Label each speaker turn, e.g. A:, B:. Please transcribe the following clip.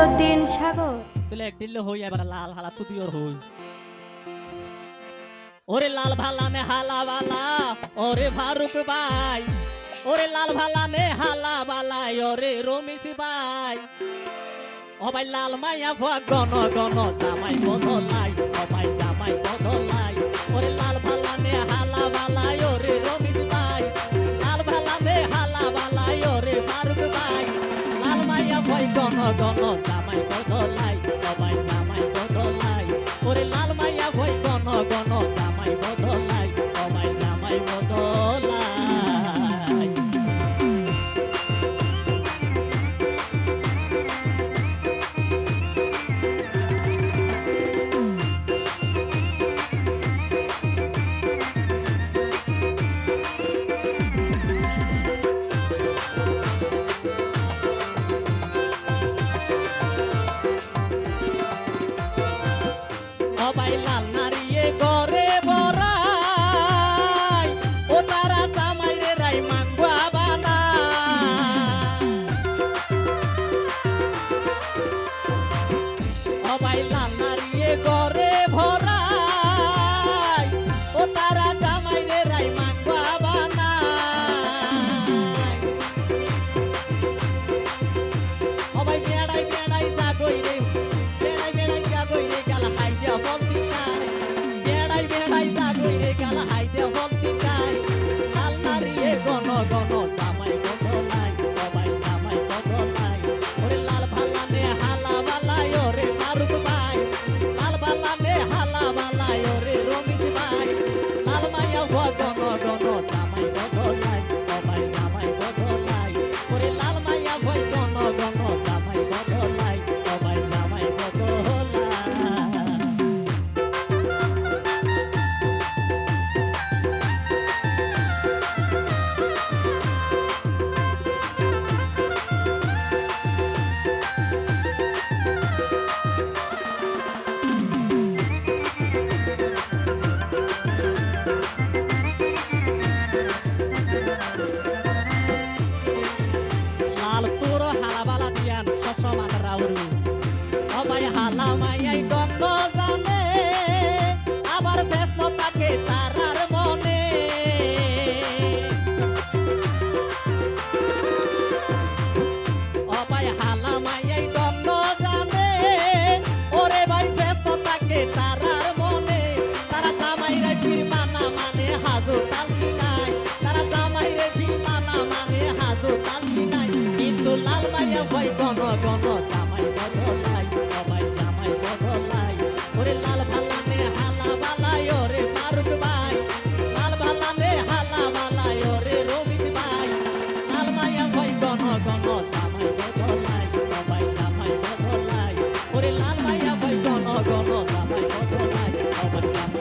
A: যতীন সাগর।
B: তুলে এক দিল্লে হই, এবার লাল হালা তুই ওর হই। ওরে লাল ভালা নে হালা বালা, ওরে ফারুক ভাই। ওরে লাল ভালা নে হালা বালাই ওরে রমিস ভাই। ভাই লাল মাইয়া ফুয়া গন গন জামাই বদলাই ভাই জামাই বদলাই। গন জামাই বদলাই ও সবাই লাল নারিয়ে গরে বরাই ও তারা জামাই রে রাই মাংবা বানা সবাই লাল রাউরু সবাই হালা মাইয়াই গন্ধ জানে, আবার ব্যস্ত থাকে তারার মনে। সবাই হালা মাইয়াই গন্ধ জানে, ওরে ভাই ব্যস্ত থাকে তারার মনে। তারা জামাইরা ফির মানে হাজু তালসি নাই তারা জামাইরে ফির মানে হাজু তালসি নাই কিন্তু লাল মাইয়া ভয় গন গন ভয় গন গন জামাই বদলাই